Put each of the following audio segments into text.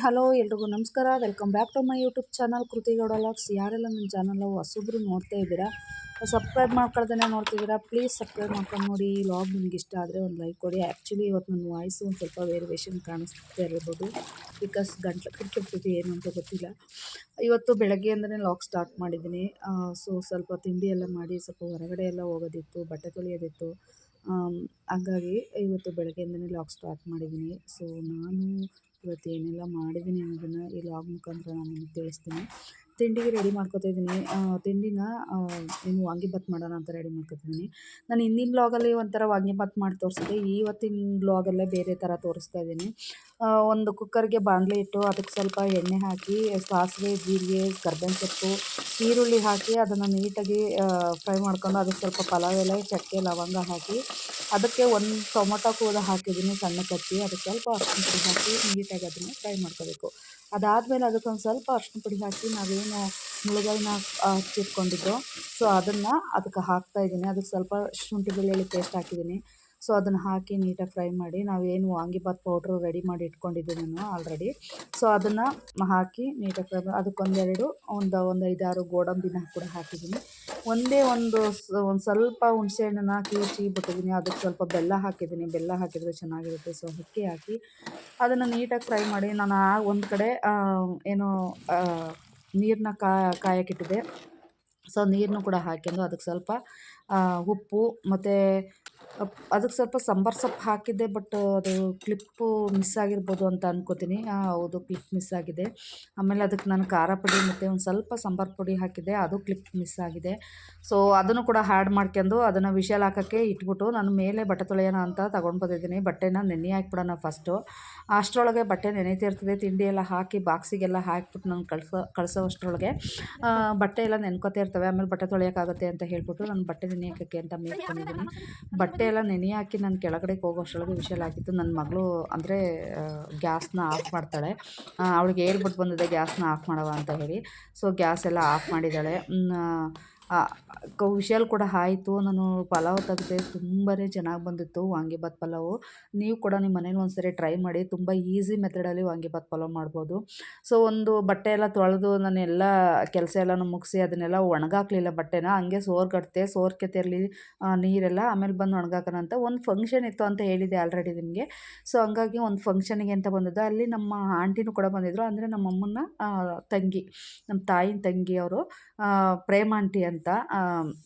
Hello, ಎಲ್ರಿಗೂ ನಮಸ್ಕಾರ. Welcome back to my YouTube channel Kriti Gowda vlogs ಯಾರೆಲ್ಲ ನನ್ನ ಚಾನಲ್ ಹೊಸಬ್ರು ನೋಡ್ತಾ ಇದ್ದೀರಾ ಸಬ್ಸ್ಕ್ರೈಬ್ ಮಾಡ್ಕೊಳ್ದೇನೆ ನೋಡ್ತಿದ್ದೀರಾ ಪ್ಲೀಸ್ ಸಬ್ಸ್ಕ್ರೈಬ್ ಮಾಡ್ಕೊಂಡು ನೋಡಿ. ಲಾಗ್ ನಿಮ್ಗೆ ಇಷ್ಟ ಆದರೆ ಒಂದು ಲೈಕ್ ಕೊಡಿ. ಆ್ಯಕ್ಚುಲಿ ಇವತ್ತು ನನ್ನ ವಾಯ್ಸ್ ಒಂದು ಸ್ವಲ್ಪ ವೇರಿಯೇಷನ್ ಕಾಣಿಸ್ತಾ ಇರ್ಬೋದು. ಬಿಕಾಸ್ ಗಂಟ್ಲು ಕಟ್ಬಿಟ್ಟಿದೆ ಏನು ಅಂತ ಗೊತ್ತಿಲ್ಲ. ಇವತ್ತು ಬೆಳಗ್ಗೆಯಿಂದನೇ ಲಾಗ್ ಸ್ಟಾರ್ಟ್ ಮಾಡಿದ್ದೀನಿ. ಸೊ ಸ್ವಲ್ಪ ತಿಂಡಿ ಎಲ್ಲ ಮಾಡಿ, ಸ್ವಲ್ಪ ಹೊರಗಡೆ ಎಲ್ಲ ಹೋಗೋದಿತ್ತು, ಬಟ್ಟೆ ತೊಳೆಯೋದಿತ್ತು. ಹಾಗಾಗಿ ಇವತ್ತು ಬೆಳಗ್ಗೆಯಿಂದನೇ ಲಾಗ್ ಸ್ಟಾರ್ಟ್ ಮಾಡಿದ್ದೀನಿ. ಸೊ ನಾನು ಇವತ್ತು ಏನೆಲ್ಲ ಮಾಡಿದ್ದೀನಿ ಅನ್ನೋದನ್ನು ಈ ಲಾಗ್ ಮುಖಾಂತರ ನಾನು ನಿಮಗೆ ತಿಳಿಸ್ತೀನಿ. ತಿಂಡಿಗೆ ರೆಡಿ ಮಾಡ್ಕೋತಾ ಇದ್ದೀನಿ. ತಿಂಡಿನ ಏನು ವಾಂಗಿಬಾತ್ ಮಾಡೋಣ ಅಂತ ರೆಡಿ ಮಾಡ್ಕೋತಿದ್ದೀನಿ ನಾನು ಹಿಂದಿನ ಬ್ಲಾಗಲ್ಲಿ ಒಂಥರ ವಾಂಗಿಬಾತ್ ಮಾಡಿ ತೋರಿಸಿದೆ ಇವತ್ತಿನ ಬ್ಲಾಗಲ್ಲೇ ಬೇರೆ ಥರ ತೋರಿಸ್ತಾ ಇದ್ದೀನಿ. ಒಂದು ಕುಕ್ಕರ್ಗೆ ಬಾಣಲೆ ಇಟ್ಟು ಅದಕ್ಕೆ ಸ್ವಲ್ಪ ಎಣ್ಣೆ ಹಾಕಿ, ಸಾಸಿವೆ, ಜೀರಿಗೆ, ಕರ್ಬೇವಿನ ಸೊಪ್ಪು, ಈರುಳ್ಳಿ ಹಾಕಿ ಅದನ್ನು ನೀಟಾಗಿ ಫ್ರೈ ಮಾಡ್ಕೊಂಡು ಅದಕ್ಕೆ ಸ್ವಲ್ಪ ಪಲಾವ್ ಎಲೆ, ಚಕ್ಕೆ, ಲವಂಗ ಹಾಕಿ ಅದಕ್ಕೆ ಒಂದು ಟೊಮೊಟೊ ಕೂಡ ಹಾಕಿದ್ದೀನಿ ಸಣ್ಣ ಕಚ್ಚಿ. ಅದಕ್ಕೆ ಸ್ವಲ್ಪ ಅರ್ಶಿನ ಪುಡಿ ಹಾಕಿ ನೀಟಾಗಿ ಅದನ್ನು ಫ್ರೈ ಮಾಡ್ಕೋಬೇಕು. ಅದಾದಮೇಲೆ ಅದಕ್ಕೊಂದು ಸ್ವಲ್ಪ ಅರ್ಶಿನ ಪುಡಿ ಹಾಕಿ ನಾವೇನು ಮುಳುಗಾಯಿನ ಹಚ್ಚಿಟ್ಕೊಂಡಿದ್ದೋ, ಸೊ ಅದನ್ನು ಅದಕ್ಕೆ ಹಾಕ್ತಾ ಇದ್ದೀನಿ. ಅದಕ್ಕೆ ಸ್ವಲ್ಪ ಶುಂಠಿ ಬೆಳ್ಳುಳ್ಳಿ ಪೇಸ್ಟ್ ಹಾಕಿದ್ದೀನಿ. ಸೊ ಅದನ್ನು ಹಾಕಿ ನೀಟಾಗಿ ಫ್ರೈ ಮಾಡಿ ನಾವೇನು ವಾಂಗಿಬಾತ್ ಪೌಡ್ರು ರೆಡಿ ಮಾಡಿ ಇಟ್ಕೊಂಡಿದ್ದೀವಿ ನಾನು ಆಲ್ರೆಡಿ ಸೊ ಅದನ್ನು ಹಾಕಿ ನೀಟಾಗಿ ಫ್ರೈ ಮಾಡಿ ಅದಕ್ಕೊಂದೆರಡು, ಒಂದು ಒಂದು ಐದಾರು ಗೋಡಂಬಿನ ಕೂಡ ಹಾಕಿದ್ದೀನಿ. ಒಂದೇ ಒಂದು ಒಂದು ಸ್ವಲ್ಪ ಹುಣಸೆ ಹಣ್ಣನ್ನ ಚೀ ಬಿಟ್ಟಿದ್ದೀನಿ. ಅದಕ್ಕೆ ಸ್ವಲ್ಪ ಬೆಲ್ಲ ಹಾಕಿದ್ದೀನಿ. ಬೆಲ್ಲ ಹಾಕಿದರೆ ಚೆನ್ನಾಗಿರುತ್ತೆ. ಸೊ ಅಕ್ಕಿ ಹಾಕಿ ಅದನ್ನು ನೀಟಾಗಿ ಫ್ರೈ ಮಾಡಿ, ನಾನು ಒಂದು ಕಡೆ ಏನು ನೀರನ್ನ ಕಾಯಕ್ಕಿಟ್ಟಿದೆ ಸೊ ನೀರನ್ನು ಕೂಡ ಹಾಕೊಂಡು ಅದಕ್ಕೆ ಸ್ವಲ್ಪ ಉಪ್ಪು ಮತ್ತು ಅದಕ್ಕೆ ಸ್ವಲ್ಪ ಸಾಂಬಾರು ಸೊಪ್ಪು ಹಾಕಿದ್ದೆ ಬಟ್ ಅದು ಕ್ಲಿಪ್ಪು ಮಿಸ್ ಆಗಿರ್ಬೋದು ಅಂತ ಅಂದ್ಕೋತೀನಿ ಆ, ಹೌದು ಕ್ಲಿಪ್ ಮಿಸ್ ಆಗಿದೆ. ಆಮೇಲೆ ಅದಕ್ಕೆ ನಾನು ಖಾರ ಪುಡಿ ಮತ್ತು ಒಂದು ಸ್ವಲ್ಪ ಸಾಂಬಾರು ಪುಡಿ ಹಾಕಿದ್ದೆ ಅದು ಕ್ಲಿಪ್ ಮಿಸ್ ಆಗಿದೆ. ಸೊ ಅದನ್ನು ಕೂಡ ಹ್ಯಾಡ್ ಮಾಡ್ಕೊಂಡು ಅದನ್ನು ವಿಷಲ್ ಹಾಕೋಕ್ಕೆ ಇಟ್ಬಿಟ್ಟು ನಾನು ಮೇಲೆ ಬಟ್ಟೆ ತೊಳೆಯೋಣ ಅಂತ ತಗೊಂಡು ಬಂದಿದ್ದೀನಿ. ಬಟ್ಟೆನ ನೆನೆ ಹಾಕ್ಬಿಡೋಣ ಫಸ್ಟು ಅಷ್ಟರೊಳಗೆ ಬಟ್ಟೆ ನೆನೆತಿರ್ತದೆ ತಿಂಡಿ ಎಲ್ಲ ಹಾಕಿ ಬಾಕ್ಸಿಗೆಲ್ಲ ಹಾಕ್ಬಿಟ್ಟು ನಾನು ಕಳ್ಸೋ ಕಳಿಸೋ ಅಷ್ಟರೊಳಗೆ ಬಟ್ಟೆ ಎಲ್ಲ ನೆನ್ಕೋತಾ ಇರ್ತವೆ ಆಮೇಲೆ ಬಟ್ಟೆ ತೊಳೆಯೋಕ್ಕಾಗುತ್ತೆ ಅಂತ ಹೇಳ್ಬಿಟ್ಟು ನಾನು ಬಟ್ಟೆ ನೆನೆ ಹಾಕೋಕ್ಕೆ ಅಂತ ಮೇಲ್ಕೊಂಡಿದ್ದೀನಿ. ಬಟ್ಟೆ ಎಲ್ಲ ನೆನೆ ಹಾಕಿ ನಾನು ಕೆಳಗಡೆ ಹೋಗೋ ಅಷ್ಟೊಳಗೆ ವಿಷಲ್ ಆಗಿತ್ತು. ನನ್ನ ಮಗಳು ಅಂದರೆ ಗ್ಯಾಸ್ನ ಆಫ್ ಮಾಡ್ತಾಳೆ. ಅವಳಿಗೆ ಹೇಳ್ಬಿಟ್ಟು ಬಂದಿದೆ ಗ್ಯಾಸ್ನ ಆಫ್ ಮಾಡವ ಅಂತ ಹೇಳಿ. ಸೊ, ಗ್ಯಾಸ್ ಎಲ್ಲ ಆಫ್ ಮಾಡಿದ್ದಾಳೆ. ವಿಷಲ್ ಕೂಡ ಆಯಿತು. ನಾನು ಪಲಾವ್ ತೆಗೆದೆ ತುಂಬಾ ಚೆನ್ನಾಗಿ ಬಂದಿತ್ತು ವಾಂಗಿಬಾತ್ ಪಲಾವು. ನೀವು ಕೂಡ ನಿಮ್ಮ ಮನೇಲಿ ಒಂದ್ಸರಿ ಟ್ರೈ ಮಾಡಿ, ತುಂಬ ಈಸಿ ಮೆಥಡಲ್ಲಿ ವಾಂಗಿಬಾತ್ ಪಲಾವ್ ಮಾಡ್ಬೋದು. ಸೊ ಒಂದು ಬಟ್ಟೆ ಎಲ್ಲ ತೊಳೆದು ನಾನು ಎಲ್ಲ ಕೆಲಸ ಎಲ್ಲನೂ ಮುಗಿಸಿ ಅದನ್ನೆಲ್ಲ ಒಣಗಾಕಲಿಲ್ಲ ಬಟ್ಟೆನ, ಹಂಗೆ ಸೋರ್ಗಡ್ತೆ ಸೋರ್ ಕೆತ್ತಿರಲಿ ನೀರೆಲ್ಲ ಆಮೇಲೆ ಬಂದು ಒಣಗಾಕೋಣ ಅಂತ ಒಂದು ಫಂಕ್ಷನ್ ಇತ್ತು ಅಂತ ಹೇಳಿದೆ ಆಲ್ರೆಡಿ ನಿಮಗೆ. ಸೊ ಹಂಗಾಗಿ ಒಂದು ಫಂಕ್ಷನಿಗೆ ಅಂತ ಬಂದಿದ್ದು. ಅಲ್ಲಿ ನಮ್ಮ ಆಂಟಿನೂ ಕೂಡ ಬಂದಿದ್ದರು ಅಂದರೆ ನಮ್ಮಮ್ಮನ ತಂಗಿ, ನಮ್ಮ ತಾಯಿನ ತಂಗಿ ಅವರು ಪ್ರೇಮ್ ಆಂಟಿ ಅಂತ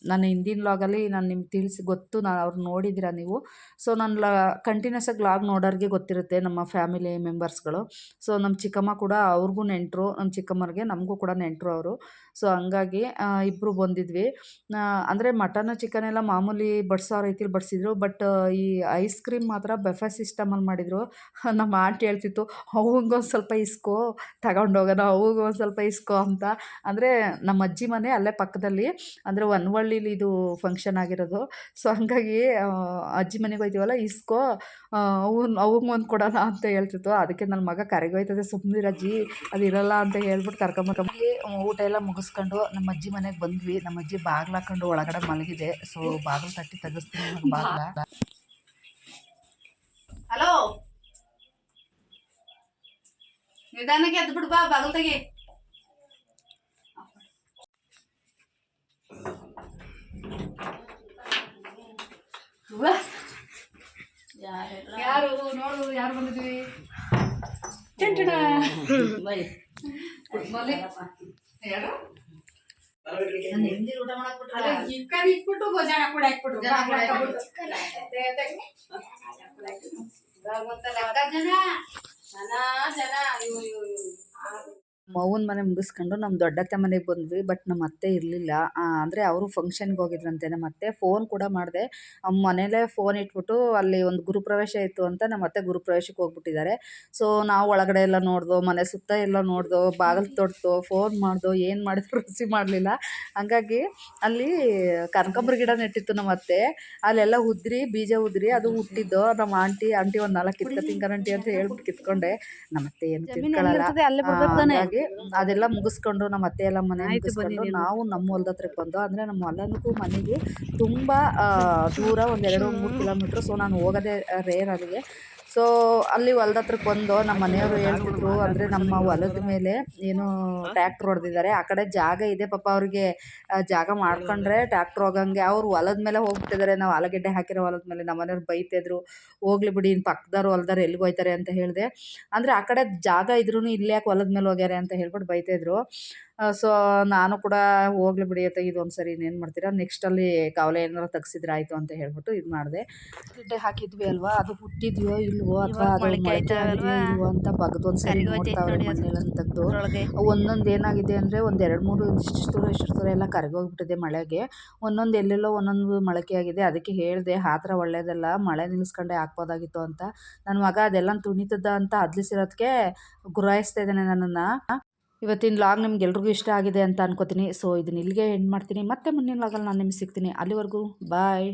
ನನ್ನ ನಾನು ಹಿಂದಿನ ಲಾಗಲ್ಲಿ ನಾನು ನಿಮ್ಗೆ ತಿಳಿಸಿ, ಗೊತ್ತು ನಾನು ಅವ್ರು ನೋಡಿದ್ದೀರಾ ನೀವು. ಸೊ ನನ್ನ ಲ ಕಂಟಿನ್ಯೂಸ್ ಆಗಿ ಲಾಗ್ ನೋಡೋರಿಗೆ ಗೊತ್ತಿರುತ್ತೆ ನಮ್ಮ ಫ್ಯಾಮಿಲಿ ಮೆಂಬರ್ಸ್ಗಳು ಸೊ ನಮ್ಮ ಚಿಕ್ಕಮ್ಮ ಕೂಡ ಅವ್ರಿಗೂ ನೆಂಟರು ನಮ್ಮ ಚಿಕ್ಕಮ್ಮರಿಗೆ ನಮಗೂ ಕೂಡ ನೆಂಟರು ಅವರು. ಸೊ ಹಂಗಾಗಿ ಇಬ್ಬರು ಬಂದಿದ್ವಿ. ಅಂದರೆ ಮಟನ್ ಚಿಕನ್ ಎಲ್ಲ ಮಾಮೂಲಿ ಬಡಿಸೋ ರೀತಿಲಿ ಬಡಿಸಿದ್ರು. ಬಟ್ ಈ ಐಸ್ ಕ್ರೀಮ್ ಮಾತ್ರ ಬೆಫೆ ಸಿಸ್ಟಮಲ್ಲಿ ಮಾಡಿದರು. ನಮ್ಮ ಆಂಟಿ ಹೇಳ್ತಿತ್ತು ಅವಂಗೊಂದು ಸ್ವಲ್ಪ ಇಸ್ಕೋ ತಗೊಂಡೋಗೋಣ ಅವಾಗ ಒಂದು ಸ್ವಲ್ಪ ಇಸ್ಕೋ ಅಂತ. ಅಂದರೆ ನಮ್ಮ ಅಜ್ಜಿ ಮನೆ ಅಲ್ಲೇ ಪಕ್ಕದಲ್ಲಿ. ಅಂದರೆ ಒನ್ವಳ್ಳಿಲಿ ಇದು ಫಂಕ್ಷನ್ ಆಗಿರೋದು. ಸೊ ಹಂಗಾಗಿ ಅಜ್ಜಿ ಮನೆಗೆ ಹೋಯ್ತೀವಲ್ಲ, ಇಸ್ಕೋ ಅವನ್ ಅವಂಗೆ ಒಂದು ಕೊಡೋಣ ಅಂತ ಹೇಳ್ತಿತ್ತು. ಅದಕ್ಕೆ ನನ್ನ ಮಗ ಕರೆಗೋಯ್ತದೆ ಸುಮ್ಮನಿರಜ್ಜಿ ಅದು ಇರಲ್ಲ ಅಂತ ಹೇಳ್ಬಿಟ್ಟು ಕರ್ಕೊಂಬರ್ಕೊಂಬಿ ಊಟ ಎಲ್ಲ ಮುಗಿಸ್ಕೊಂಡು ನಮ್ಮ ಅಜ್ಜಿ ಮನೆಗೆ ಬಂದ್ವಿ. ನಮ್ಮ ಅಜ್ಜಿ ಬಾಗಿಲು ಹಾಕೊಂಡು ಒಳಗಡೆ ಮಲಗಿದೆ. ಸೊ ಬಾಗಿಲು ತಟ್ಟಿ ತೆಗಿಸ್ತೀನಿ ಬಾಗ್ಲ. ಹಲೋ ನಿಧಾನಕ್ಕೆ ಬಿಡು ಬಾ, ಬಾಗಿಲು ತೆಗಿ ಯಾರು ನೋಡು ಯಾರು ಬಂದಿದ್ವಿ ಚಿಕನ್ ಇಟ್ಬಿಟ್ಟು ಗೋಜಾಗ ಕೂಡ ಇಟ್ಬಿಟ್ಟು ಜನ. ಜನ ಜನ ಜನ ಇವು ಇವು ಇವು ಮೌನ್ ಮುಗಿಸ್ಕೊಂಡು ನಮ್ಮ ದೊಡ್ಡತ್ತೆ ಮನೆಗೆ ಬಂದ್ವಿ ಬಟ್ ನಮ್ಮ ಅತ್ತೆ ಇರಲಿಲ್ಲ. ಅಂದರೆ ಅವರು ಫಂಕ್ಷನ್ಗೆ ಹೋಗಿದ್ರಂತೆ. ನಮ್ಮ ಅತ್ತೆ ಫೋನ್ ಕೂಡ ಮಾಡಿದೆ. ಮನೇಲೇ ಫೋನ್ ಇಟ್ಬಿಟ್ಟು ಅಲ್ಲಿ ಒಂದು ಗುರುಪ್ರವೇಶ ಇತ್ತು ಅಂತ ನಮ್ಮ ಅತ್ತೆ ಗುರುಪ್ರವೇಶಕ್ಕೆ ಹೋಗ್ಬಿಟ್ಟಿದ್ದಾರೆ. ಸೊ ನಾವು ಒಳಗಡೆ ಎಲ್ಲ ನೋಡ್ದೋ ಮನೆ ಸುತ್ತ ಎಲ್ಲ ನೋಡ್ದೋ ಬಾಗಿಲು ತೊಡ್ತು ಫೋನ್ ಮಾಡ್ದೋ ಏನು ಮಾಡಿದ್ರು ರುಚಿ ಮಾಡಲಿಲ್ಲ. ಹಂಗಾಗಿ ಅಲ್ಲಿ ಕನಕಾಂಬರ ಗಿಡ ನೆಟ್ಟಿತ್ತು ನಮ್ಮ ಅತ್ತೆ. ಅಲ್ಲೆಲ್ಲ ಉದ್ರಿ ಬೀಜ ಉದ್ರಿ ಅದು ಹುಟ್ಟಿದ್ದು. ನಮ್ಮ ಆಂಟಿ ಆಂಟಿ ಒಂದು ನಾಲ್ಕು ಕಿತ್ಕ ಆಂಟಿ ಅಂತ ಹೇಳ್ಬಿಟ್ಟು ಕಿತ್ಕೊಂಡೆ. ನಮ್ಮ ಅತ್ತೆ ಏನು ತಿನ್ಕೊಳ್ಳಲ್ಲ ಆ, ಹಾಗಾಗಿ ಅದೆಲ್ಲ ಮುಗಿಸ್ಕೊಂಡು ನಮ್ಮ ಅತ್ತೆ ಎಲ್ಲ ಮನೆ ಮುಗಿಸ್ಕೊಂಡು ನಾವು. ನಮ್ಮ ಹೊಲದ ಹತ್ರಕ್ಕೆ ಬಂದು ಅಂದರೆ ನಮ್ಮ ಹೊಲನಿಗೂ ಮನೆಗೂ ತುಂಬ ದೂರ ದೂರ ಒಂದೆರಡು ಮೂರು ಕಿಲೋಮೀಟ್ರ್. ಸೊ ನಾನು ಹೋಗೋದೇ ರೇರ್ ಅಲ್ಲಿಗೆ ಸೊ ಅಲ್ಲಿ ಹೊಲದ ಹತ್ರಕ್ಕೆ ಬಂದು ನಮ್ಮ ಮನೆಯವರು ಹೇಳ್ತಿದ್ರು, ಅಂದರೆ ನಮ್ಮ ಹೊಲದ ಮೇಲೆ ಏನು ಟ್ಯಾಕ್ಟ್ರ್ ಹೊಡೆದಿದ್ದಾರೆ. ಆ ಕಡೆ ಜಾಗ ಇದೆ ಪಾಪ ಅವ್ರಿಗೆ ಜಾಗ ಮಾಡ್ಕೊಂಡ್ರೆ ಟ್ಯಾಕ್ಟ್ರ್ ಹೋಗಂಗೆ. ಅವ್ರು ಹೊಲದ ಮೇಲೆ ಹೋಗ್ತಿದ್ದಾರೆ ನಾವು ಆಲೂಗೆಡ್ಡೆ ಹಾಕಿರೋ ಹೊಲದ ಮೇಲೆ. ನಮ್ಮ ಮನೆಯವ್ರು ಬೈತಿದ್ರು, ಹೋಗ್ಲಿ ಬಿಡಿ, ಇನ್ ಪಕ್ಕದವ್ರು ಹೊಲದವ್ರು ಎಲ್ಲಿಗೆ ಹೋಯ್ತಾರೆ ಅಂತ ಹೇಳಿದೆ. ಅಂದರೆ ಆ ಕಡೆ ಜಾಗ ಇದ್ರೂ ಇಲ್ಲಿ ಯಾಕೆ ಹೊಲದ ಮೇಲೆ ಹೋಗ್ಯಾರೆ ಅಂತ ಹೇಳ್ಬಿಟ್ಟು ಬೈತಾಯಿದ್ರು ಸೊ ನಾನು ಕೂಡ ಹೋಗ್ಲಿ ಬಿಡಿ ಅಂತ ಇದೊಂದು ಸರಿ ಇನ್ನೇನು ಮಾಡ್ತೀರಾ? ನೆಕ್ಸ್ಟಲ್ಲಿ ಕಾವಲೆ ಏನಾರು ತೆಗ್ಸಿದ್ರೆ ಆಯಿತು ಅಂತ ಹೇಳ್ಬಿಟ್ಟು ಇದು ಮಾಡಿದೆ. ಗಿಡ್ಡೆ ಹಾಕಿದ್ವಿ ಅಲ್ವಾ? ಅದು ಹುಟ್ಟಿದ್ಯೋ ಇಲ್ವೋ ಅಥವಾ ಇಲ್ವೋ ಅಂತ ಬಗ್ದೊಂದು ಸರಿ ನೋಡ್ತಾವ್ರೆ ಮಣ್ಣೆಲ್ಲ ತೆಗೆದು. ಒಂದೊಂದು ಏನಾಗಿದೆ ಅಂದರೆ ಒಂದು ಎರಡು ಮೂರು ಇಷ್ಟು ದೂರ ಇಷ್ಟು ದೂರ ಎಲ್ಲ ಕರಗೋಗ್ಬಿಟ್ಟಿದೆ ಮಳೆಗೆ. ಒಂದೊಂದು ಎಲ್ಲೆಲ್ಲೋ ಒಂದೊಂದು ಮೊಳಕೆ ಆಗಿದೆ. ಅದಕ್ಕೆ ಹೇಳಿದೆ ಆ ಥರ ಒಳ್ಳೇದಲ್ಲ ಮಳೆ ನಿಲ್ಲಿಸ್ಕೊಂಡೆ ಹಾಕ್ಬೋದಾಗಿತ್ತು ಅಂತ. ನನ್ನ ಮಗ ಅದೆಲ್ಲ ತುಣಿತದ ಅಂತ ಅದ್ಲಿಸಿರೋದಕ್ಕೆ ಗುರಾಯಿಸ್ತಾ ಇದ್ದಾನೆ ನನ್ನನ್ನು. ಇವತ್ತಿನ ಲಾಗ್ ನಿಮ್ಗೆ ಎಲ್ರಿಗೂ ಇಷ್ಟ ಆಗಿದೆ ಅಂತ ಅನ್ಕೋತೀನಿ. ಸೊ ಇದನ್ನ ಇಲ್ಲಿಗೆ ಎಂಡ್ ಮಾಡ್ತೀನಿ. ಮತ್ತೆ ಮುಂದಿನ ಲಾಗಲ್ಲಿ ನಾನು ನಿಮ್ಗೆ ಸಿಗ್ತೀನಿ. ಅಲ್ಲಿವರೆಗೂ ಬಾಯ್